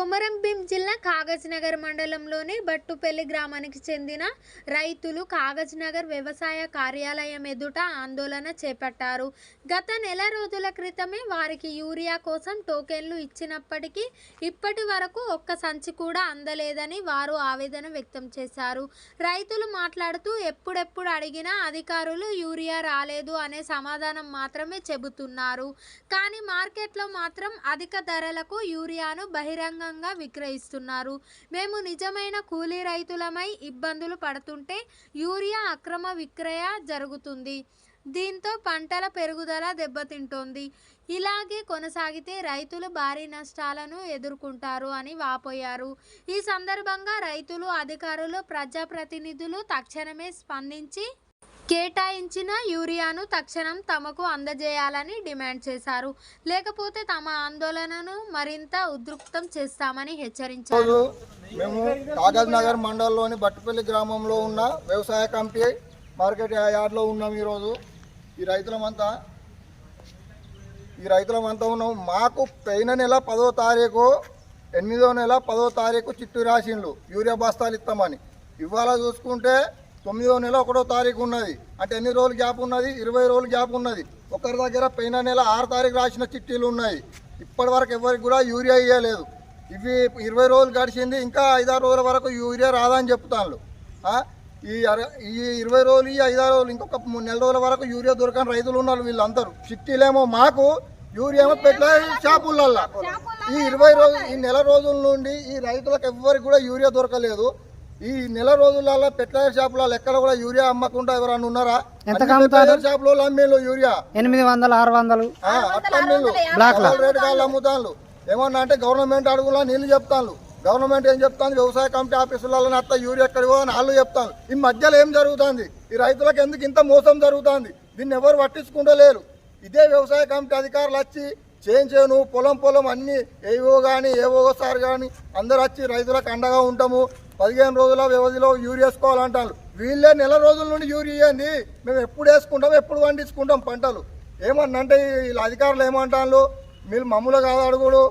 కొమరంభీం జిల్లా కాగజ్నగర్ మండలంలోని బట్టుపల్లి గ్రామానికి చెందిన రైతులు కాగజ్నగర్ వ్యవసాయ కార్యాలయం ఎదుట ఆందోళన చేపట్టారు. గత నెల రోజుల క్రితమే వారికి యూరియా కోసం టోకెన్లు ఇచ్చినప్పటికీ ఇప్పటి వరకు ఒక్క సంచి కూడా అందలేదని వారు ఆవేదన వ్యక్తం చేశారు. రైతులు మాట్లాడుతూ ఎప్పుడెప్పుడు అడిగినా అధికారులు యూరియా రాలేదు అనే సమాధానం మాత్రమే చెబుతున్నారు. కానీ మార్కెట్లో మాత్రం అధిక ధరలకు యూరియాను బహిరంగంగా విక్రయిస్తున్నారు. మేము నిజమైన కూలీ రైతులమై ఇబ్బందులు పడుతుంటే యూరియా అక్రమ విక్రయ జరుగుతుంది. దీంతో పంటల పెరుగుదల దెబ్బతింటోంది. ఇలాగే కొనసాగితే రైతులు భారీ నష్టాలను ఎదుర్కొంటారు అని వాపోయారు. ఈ సందర్భంగా రైతులు అధికారులు ప్రజాప్రతినిధులు తక్షణమే స్పందించి కేటాయించిన యూరియాను తక్షణం తమకు అందజేయాలని డిమాండ్ చేశారు. లేకపోతే తమ ఆందోళనను మరింత ఉద్రిక్తం చేస్తామని హెచ్చరించారు. మేము కాగజ్ నగర్ మండలంలోని బట్టుపల్లి గ్రామంలో ఉన్న వ్యవసాయ కంపెనీ మార్కెట్ యార్డ్లో ఉన్నాం ఈరోజు. ఈ రైతులమంతా ఈ రైతులమంతా ఉన్నాం. మాకు పోయిన నెల పదో తారీఖు ఎనిమిదో నెల పదో తారీఖు చిట్టు రాసిండ్లు. యూరియా బస్తాలు ఇస్తామని. ఇవాళ చూసుకుంటే తొమ్మిదో నెల ఒకటో తారీఖు ఉన్నది. అంటే ఎన్ని రోజులు గ్యాప్ ఉన్నది? ఇరవై రోజులు గ్యాప్ ఉన్నది. ఒకరి దగ్గర పోయిన నెల ఆరు తారీఖు రాసిన చిట్టీలు ఉన్నాయి. ఇప్పటి వరకు ఎవరికి కూడా యూరియా ఇవ్వలేదు ఇవి ఇరవై రోజులు గడిచింది ఇంకా ఐదారు రోజుల వరకు యూరియా రాదని చెప్తాను ఈ అర- ఈ ఇరవై రోజులు ఈ ఐదారు రోజులు ఇంకొక మూడు నెల రోజుల వరకు యూరియా దొరకని రైతులు ఉన్నారు వీళ్ళందరూ. చిట్టీలేమో మాకు యూరియా ఏమో పెట్టలే షాపులల్లా. ఈ ఇరవై రోజులు ఈ నెల రోజుల నుండి ఈ రైతులకు ఎవ్వరికి కూడా యూరియా దొరకలేదు. ఈ నెల రోజులలో పెట్రోల్ షాపులలో ఎక్కడ కూడా యూరియా అమ్మకుండా ఎవరన్నా ఉన్నారా? పెట్రోల్ షాపులో అమ్మేళ్ళు యూరియా. ఎనిమిది వందలు ఆరు వందలు. రేట్ కాళ్ళు అమ్ముతాను ఏమన్నా అంటే గవర్నమెంట్ అడుగులా నీళ్ళు చెప్తాను గవర్నమెంట్ ఏం చెప్తాను వ్యవసాయ కమిటీ ఆఫీసులలో అత్త యూరియా ఎక్కడికి అని వాళ్ళు చెప్తాను ఈ మధ్యలో ఏం జరుగుతుంది? ఈ రైతులకు ఎందుకు ఇంత మోసం జరుగుతుంది? దీన్ని ఎవరు పట్టించుకుంటలేరు. ఇదే వ్యవసాయ కమిటీ అధికారులు వచ్చి చేయించాను పొలం పొలం అన్ని ఏవో కానీ ఏవో సార్ కానీ అందరు వచ్చి రైతులకు అండగా ఉంటాము. పదిహేను రోజుల వ్యవధిలో యూరియా వేసుకోవాలంటారు. వీళ్ళే నెల రోజుల నుండి యూరియా ఇవ్వండి మేము ఎప్పుడు వేసుకుంటాం ఎప్పుడు పండించుకుంటాం పంటలు. ఏమన్నంటే వీళ్ళ అధికారులు ఏమంటారు మీరు మమ్మల్ని కాదు అడుగుడు.